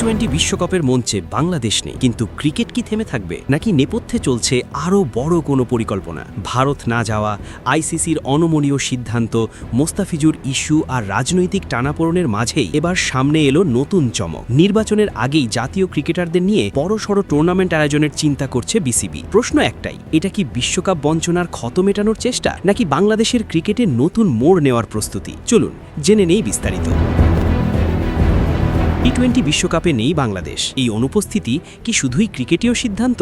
Twenty বিশ্বকাপের মঞ্চে বাংলাদেশ নেই। কিন্তু ক্রিকেট কি থেমে থাকবে? নাকি নেপথ্যে চলছে আরও বড় কোনো পরিকল্পনা? ভারত না যাওয়া আইসিসির অনমনীয় সিদ্ধান্ত, মোস্তাফিজুর ইস্যু আর রাজনৈতিক টানাপোড়নের মাঝেই এবার সামনে এলো নতুন চমক। নির্বাচনের আগেই জাতীয় ক্রিকেটারদের নিয়ে বড়সড় টুর্নামেন্ট আয়োজনের চিন্তা করছে বিসিবি প্রশ্ন একটাই, এটা কি বিশ্বকাপ বঞ্চনার ক্ষত মেটানোর চেষ্টা? নাকি বাংলাদেশের ক্রিকেটে নতুন মোড় নেওয়ার প্রস্তুতি? চলুন, জেনে নেই বিস্তারিত। টি টোয়েন্টি বিশ্বকাপে নেই বাংলাদেশ। এই অনুপস্থিতি কি শুধুই ক্রিকেটীয় সিদ্ধান্ত?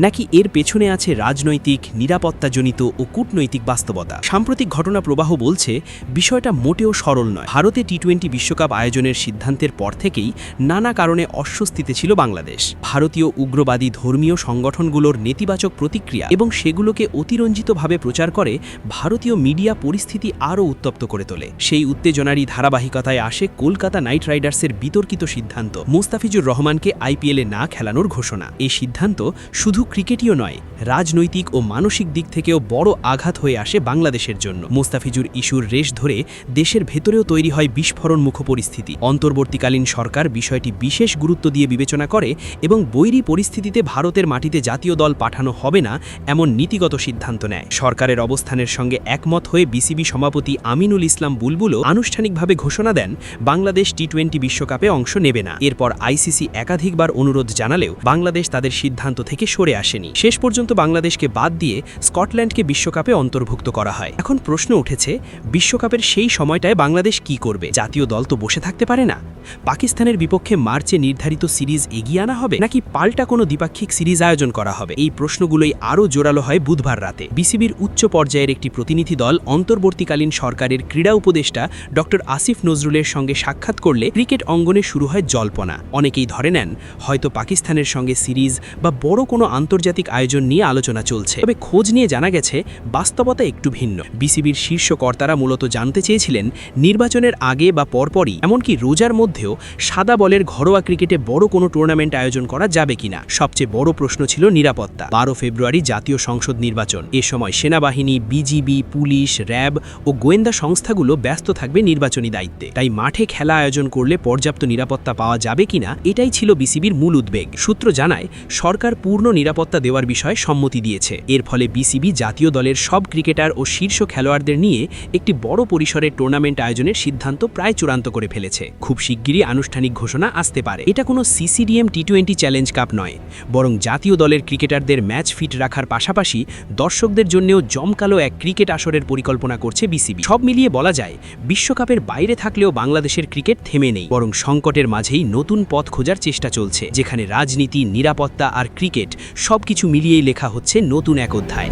নাকি এর পেছনে আছে রাজনৈতিক, নিরাপত্তাজনিত ও কূটনৈতিক বাস্তবতা? সাম্প্রতিক ঘটনা প্রবাহ বলছে, বিষয়টা মোটেও সরল নয়। ভারতে টি টোয়েন্টি বিশ্বকাপ আয়োজনের সিদ্ধান্তের পর থেকেই নানা কারণে অস্বস্তিতে ছিল বাংলাদেশ। ভারতীয় উগ্রবাদী ধর্মীয় সংগঠনগুলোর নেতিবাচক প্রতিক্রিয়া এবং সেগুলোকে অতিরঞ্জিতভাবে প্রচার করে ভারতীয় মিডিয়া পরিস্থিতি আরও উত্তপ্ত করে তোলে। সেই উত্তেজনারই ধারাবাহিকতায় আসে কলকাতা নাইট রাইডার্সের বিতর্কিত সিদ্ধান্ত। মুস্তাফিজুর রহমানকে আইপিএলে না খেলানোর ঘোষণা। এই সিদ্ধান্ত শুধু ক্রিকেটীয় নয়, রাজনৈতিক ও মানসিক দিক থেকেও বড় আঘাত হয়ে আসে বাংলাদেশের জন্য। মুস্তাফিজুর ইস্যুর রেশ ধরে দেশের ভেতরেও তৈরি হয় বিস্ফোরণমুখ পরিস্থিতি। অন্তর্বর্তীকালীন সরকার বিষয়টি বিশেষ গুরুত্ব দিয়ে বিবেচনা করে এবং বৈরী পরিস্থিতিতে ভারতের মাটিতে জাতীয় দল পাঠানো হবে না এমন নীতিগত সিদ্ধান্ত নেয়। সরকারের অবস্থানের সঙ্গে একমত হয়ে বিসিবি সভাপতি আমিনুল ইসলাম বুলবুলও আনুষ্ঠানিকভাবে ঘোষণা দেন, বাংলাদেশ টি টোয়েন্টি বিশ্বকাপে অংশ নেবে না। এরপর আইসিসি একাধিকবার অনুরোধ জানালেও বাংলাদেশ তাদের সিদ্ধান্ত থেকে সরে আসেনি। শেষ পর্যন্ত বাংলাদেশকে বাদ দিয়ে স্কটল্যান্ডকে বিশ্বকাপে অন্তর্ভুক্ত করা হয়। এখন প্রশ্ন উঠেছে, বিশ্বকাপের সেই সময়টায় বাংলাদেশ কি করবে? জাতীয় দল তো বসে থাকতে পারে না। পাকিস্তানের বিপক্ষে মার্চে নির্ধারিত সিরিজ এগিয়ে আনা হবে, নাকি পাল্টা কোনো দ্বিপাক্ষিক সিরিজ আয়োজন করা হবে? এই প্রশ্নগুলোই আরও জোরালো হয় বুধবার রাতে। বিসিবির উচ্চ পর্যায়ের একটি প্রতিনিধি দল অন্তর্বর্তীকালীন সরকারের ক্রীড়া উপদেষ্টা ড আসিফ নজরুলের সঙ্গে সাক্ষাৎ করলে ক্রিকেট অঙ্গনে শুরু হয় জল্পনা। অনেকেই ধরে নেন, হয়তো পাকিস্তানের সঙ্গে সিরিজ বা বড় কোনো আন্তর্জাতিক আয়োজন নিয়ে আলোচনা চলছে। তবে খোঁজ নিয়ে জানা গেছে, বাস্তবতা একটু ভিন্ন। বিসিবির শীর্ষ কর্তারা মূলত জানতে চেয়েছিলেন, নির্বাচনের আগে বা পরপরই, এমনকি রোজার মধ্যেও সাদা বলের ঘরোয়া ক্রিকেটে বড় কোনো টুর্নামেন্ট আয়োজন করা যাবে কিনা? সবচেয়ে বড় প্রশ্ন ছিল নিরাপত্তা। বারো ফেব্রুয়ারি জাতীয় সংসদ নির্বাচন। এ সময় সেনাবাহিনী, বিজিবি, পুলিশ, র্যাব ও গোয়েন্দা সংস্থাগুলো ব্যস্ত থাকবে নির্বাচনী দায়িত্বে। তাই মাঠে খেলা আয়োজন করলে পর্যাপ্ত নিরাপত্তা পাওয়া যাবে কিনা, এটাই ছিল বিসিবির মূল উদ্বেগ। সূত্র জানায়, সরকার পূর্ণ নিরাপত্তা দেওয়ার বিষয়ে সম্মতি দিয়েছে। এর ফলে বিসিবি জাতীয় দলের সব ক্রিকেটার ও শীর্ষ খেলোয়াড়দের নিয়ে একটি বড় পরিসরের টুর্নামেন্ট আয়োজনের সিদ্ধান্ত প্রায় চূড়ান্ত করে ফেলেছে। খুব শিগগিরই আনুষ্ঠানিক ঘোষণা আসতে পারে। এটা কোনো CCDM T twenty challenge cup নয়, বরং জাতীয় দলের ক্রিকেটারদের ম্যাচ ফিট রাখার পাশাপাশি দর্শকদের জন্যও জমকালো এক ক্রিকেট আসরের পরিকল্পনা করছে বিসিবি। সব মিলিয়ে বলা যায়, বিশ্বকাপের বাইরে থাকলেও বাংলাদেশের ক্রিকেট থেমে নেই, বরং সংকটের মাঝেই নতুন পথ খোঁজার চেষ্টা চলছে, যেখানে রাজনীতি, নিরাপত্তা আর ক্রিকেট সবকিছু মিলিয়েই লেখা হচ্ছে নতুন এক অধ্যায়।